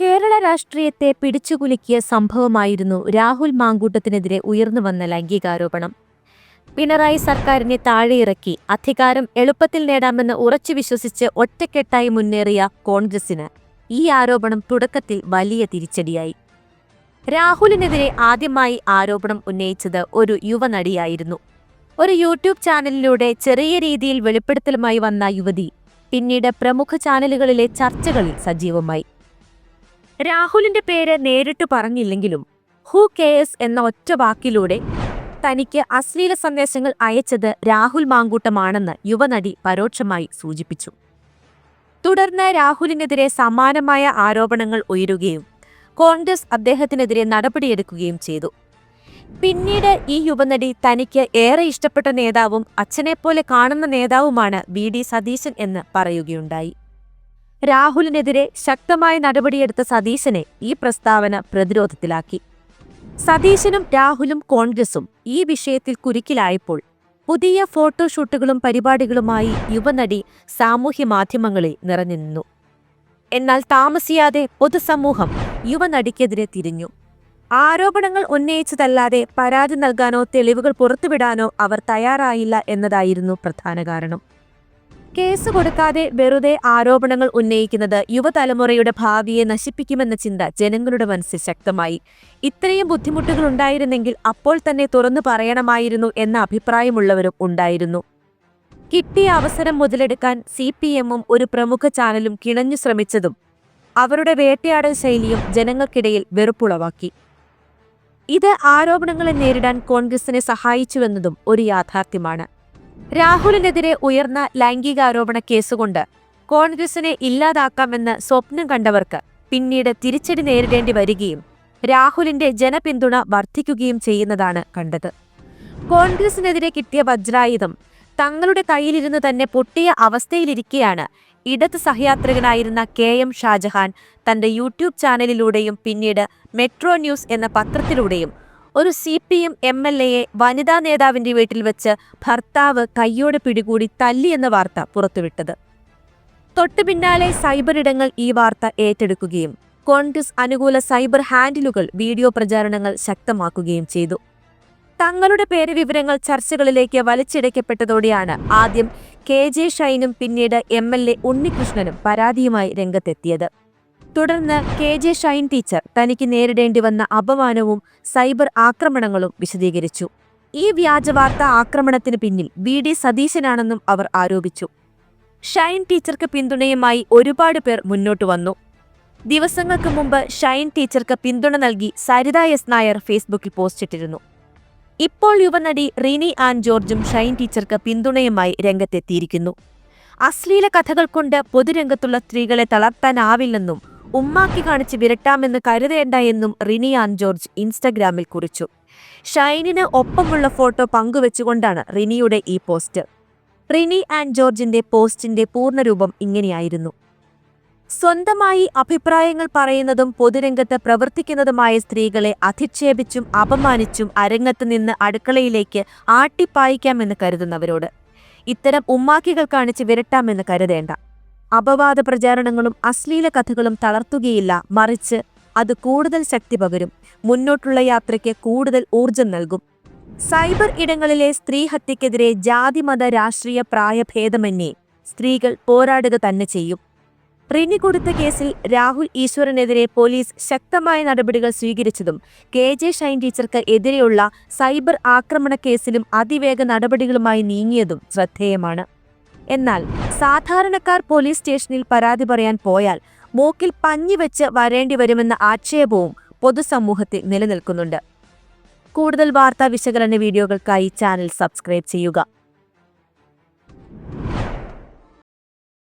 കേരള രാഷ്ട്രീയത്തെ പിടിച്ചുകുലുക്കിയ സംഭവമായിരുന്നു രാഹുൽ മാങ്കൂട്ടത്തിനെതിരെ ഉയർന്നു വന്ന ലൈംഗികാരോപണം. പിണറായി സർക്കാരിനെ താഴെയിറക്കി അധികാരം എളുപ്പത്തിൽ നേടാമെന്ന് ഉറച്ചു വിശ്വസിച്ച് ഒറ്റക്കെട്ടായി മുന്നേറിയ കോൺഗ്രസിന് ഈ ആരോപണം തുടക്കത്തിൽ വലിയ തിരിച്ചടിയായി. രാഹുലിനെതിരെ ആദ്യമായി ആരോപണം ഉന്നയിച്ചത് ഒരു യുവനടിയായിരുന്നു. ഒരു യൂട്യൂബ് ചാനലിലൂടെ ചെറിയ രീതിയിൽ വെളിപ്പെടുത്തലുമായി വന്ന യുവതി പിന്നീട് പ്രമുഖ ചാനലുകളിലെ ചർച്ചകളിൽ സജീവമായി. രാഹുലിന്റെ പേര് നേരിട്ട് പറഞ്ഞില്ലെങ്കിലും ഹു കെയേഴ്സ് എന്ന ഒറ്റ വാക്കിലൂടെ തനിക്ക് അശ്ലീല സന്ദേശങ്ങൾ അയച്ചത് രാഹുൽ മാങ്കൂട്ടമാണെന്ന് യുവനടി പരോക്ഷമായി സൂചിപ്പിച്ചു. തുടർന്ന് രാഹുലിനെതിരെ സമാനമായ ആരോപണങ്ങൾ ഉയരുകയും കോൺഗ്രസ് അദ്ദേഹത്തിനെതിരെ നടപടിയെടുക്കുകയും ചെയ്തു. പിന്നീട് ഈ യുവനടി തനിക്ക് ഏറെ ഇഷ്ടപ്പെട്ട നേതാവും അച്ഛനെപ്പോലെ കാണുന്ന നേതാവുമാണ് വി. ഡി. സതീശൻ എന്ന് പറയുകയുണ്ടായി. രാഹുലിനെതിരെ ശക്തമായ നടപടിയെടുത്ത സതീശനെ ഈ പ്രസ്താവന പ്രതിരോധത്തിലാക്കി. സതീശനും രാഹുലും കോൺഗ്രസും ഈ വിഷയത്തിൽ കുരുക്കിലായപ്പോൾ പുതിയ ഫോട്ടോഷൂട്ടുകളും പരിപാടികളുമായി യുവനടി സാമൂഹ്യ മാധ്യമങ്ങളിൽ നിറഞ്ഞുനിന്നു എന്നാൽ താമസിയാതെ പൊതുസമൂഹം യുവനടിക്കെതിരെ തിരിഞ്ഞു. ആരോപണങ്ങൾ ഉന്നയിച്ചതല്ലാതെ പരാതി നൽകാനോ തെളിവുകൾ പുറത്തുവിടാനോ അവർ തയ്യാറായില്ല എന്നതായിരുന്നു പ്രധാന കാരണം. കേസ് കൊടുക്കാതെ വെറുതെ ആരോപണങ്ങൾ ഉന്നയിക്കുന്നത് യുവതലമുറയുടെ ഭാവിയെ നശിപ്പിക്കുമെന്ന ചിന്ത ജനങ്ങളുടെ മനസ്സിൽ ശക്തമായി. ഇത്രയും ബുദ്ധിമുട്ടുകൾ ഉണ്ടായിരുന്നെങ്കിൽ അപ്പോൾ തന്നെ തുറന്നു പറയണമായിരുന്നു എന്ന അഭിപ്രായമുള്ളവരും ഉണ്ടായിരുന്നു. കിട്ടിയ അവസരം മുതലെടുക്കാൻ സി പി എമ്മും ഒരു പ്രമുഖ ചാനലും കിണഞ്ഞു ശ്രമിച്ചതും അവരുടെ വേട്ടയാടൽ ശൈലിയും ജനങ്ങൾക്കിടയിൽ വെറുപ്പുളവാക്കി. ഇത് ആരോപണങ്ങളെ നേരിടാൻ കോൺഗ്രസിനെ സഹായിച്ചുവെന്നതും ഒരു യാഥാർത്ഥ്യമാണ്. രാഹുലിനെതിരെ ഉയർന്ന ലൈംഗികാരോപണ കേസുകൊണ്ട് കോൺഗ്രസിനെ ഇല്ലാതാക്കാമെന്ന് സ്വപ്നം കണ്ടവർക്ക് പിന്നീട് തിരിച്ചടി നേരിടേണ്ടി വരികയും രാഹുലിന്റെ ജനപിന്തുണ വർദ്ധിക്കുകയും ചെയ്യുന്നതാണ് കണ്ടത്. കോൺഗ്രസിനെതിരെ കിട്ടിയ വജ്രായുധം തങ്ങളുടെ കയ്യിലിരുന്ന് തന്നെ പൊട്ടിയ അവസ്ഥയിലിരിക്കെയാണ് ഇടത് സഹയാത്രികനായിരുന്ന കെ എം ഷാജഹാൻ തന്റെ യൂട്യൂബ് ചാനലിലൂടെയും പിന്നീട് മെട്രോ ന്യൂസ് എന്ന പത്രത്തിലൂടെയും ഒരു C P M M L എയെ വനിതാ നേതാവിന്റെ വീട്ടിൽ വെച്ച് ഭർത്താവ് കയ്യോടെ പിടികൂടി തല്ലി എന്ന വാർത്ത പുറത്തുവിട്ടത്. തൊട്ടു പിന്നാലെ സൈബർ ഇടങ്ങൾ ഈ വാർത്ത ഏറ്റെടുക്കുകയും കോൺഗ്രസ് അനുകൂല സൈബർ ഹാൻഡിലുകൾ വീഡിയോ പ്രചാരണങ്ങൾ ശക്തമാക്കുകയും ചെയ്തു. തങ്ങളുടെ പേര് വിവരങ്ങൾ ചർച്ചകളിലേക്ക് വലിച്ചിടയ്ക്കപ്പെട്ടതോടെയാണ് ആദ്യം കെ ജെ ഷൈനും പിന്നീട് എം എൽ എ ഉണ്ണികൃഷ്ണനും പരാതിയുമായി രംഗത്തെത്തിയത്. തുടർന്ന് കെ ജെ ഷൈൻ ടീച്ചർ തനിക്ക് നേരിടേണ്ടി വന്ന അപമാനവും സൈബർ ആക്രമണങ്ങളും വിശദീകരിച്ചു. ഈ വ്യാജവാർത്ത ആക്രമണത്തിന് പിന്നിൽ വി ഡി സതീശനാണെന്നും അവർ ആരോപിച്ചു. ഷൈൻ ടീച്ചർക്ക് പിന്തുണയുമായി ഒരുപാട് പേർ മുന്നോട്ട് വന്നു. ദിവസങ്ങൾക്ക് മുമ്പ് ഷൈൻ ടീച്ചർക്ക് പിന്തുണ നൽകി സരിത എസ് നായർ ഫേസ്ബുക്കിൽ പോസ്റ്റിട്ടിരുന്നു ഇപ്പോൾ യുവനടി റിനി ആൻ ജോർജും ഷൈൻ ടീച്ചർക്ക് പിന്തുണയുമായി രംഗത്തെത്തിയിരിക്കുന്നു. അശ്ലീല കഥകൾ കൊണ്ട് പൊതുരംഗത്തുള്ള സ്ത്രീകളെ തളർത്താനാവില്ലെന്നും ഉമ്മാക്കി കാണിച്ച് വിരട്ടാമെന്ന് കരുതേണ്ട എന്നും റിനി ആൻ ജോർജ് ഇൻസ്റ്റഗ്രാമിൽ കുറിച്ചു. ഷൈനിന് ഒപ്പമുള്ള ഫോട്ടോ പങ്കുവെച്ചുകൊണ്ടാണ് റിനിയുടെ ഈ പോസ്റ്റ്. റിനി ആൻഡ് ജോർജിന്റെ പോസ്റ്റിന്റെ പൂർണരൂപം ഇങ്ങനെയായിരുന്നു. സ്വന്തമായി അഭിപ്രായങ്ങൾ പറയുന്നതും പൊതുരംഗത്ത് പ്രവർത്തിക്കുന്നതുമായ സ്ത്രീകളെ അധിക്ഷേപിച്ചും അപമാനിച്ചും അരങ്ങത്ത് നിന്ന് അടുക്കളയിലേക്ക് ആട്ടിപ്പായിക്കാമെന്ന് കരുതുന്നവരോട്. ഇത്തരം ഉമ്മാക്കികൾ കാണിച്ച് വിരട്ടാമെന്ന് കരുതേണ്ട. അപവാദ പ്രചാരണങ്ങളും അശ്ലീല കഥകളും തളർത്തുകയില്ല മറിച്ച് അത് കൂടുതൽ ശക്തി പകരും. മുന്നോട്ടുള്ള യാത്രയ്ക്ക് കൂടുതൽ ഊർജം നൽകും. സൈബർ ഇടങ്ങളിലെ സ്ത്രീഹത്യക്കെതിരെ ജാതിമത രാഷ്ട്രീയ പ്രായഭേദമന്യേ സ്ത്രീകൾ പോരാടുക തന്നെ ചെയ്യും. റിനി കൊടുത്ത കേസിൽ രാഹുൽ ഈശ്വരനെതിരെ പോലീസ് ശക്തമായ നടപടികൾ സ്വീകരിച്ചതും കെ ജെ ഷൈൻ ടീച്ചർക്ക് എതിരെയുള്ള സൈബർ ആക്രമണ കേസിലും അതിവേഗ നടപടികളുമായി നീങ്ങിയതും ശ്രദ്ധേയമാണ്. എന്നാൽ സാധാരണക്കാർ പോലീസ് സ്റ്റേഷനിൽ പരാതി പറയാൻ പോയാൽ മൂക്കിൽ പഞ്ഞിവെച്ച് വരേണ്ടി വരുമെന്ന ആക്ഷേപവും പൊതുസമൂഹത്തിൽ നിലനിൽക്കുന്നുണ്ട്. കൂടുതൽ വാർത്താ വിശകലന വീഡിയോകൾക്കായി ചാനൽ സബ്സ്ക്രൈബ് ചെയ്യുക.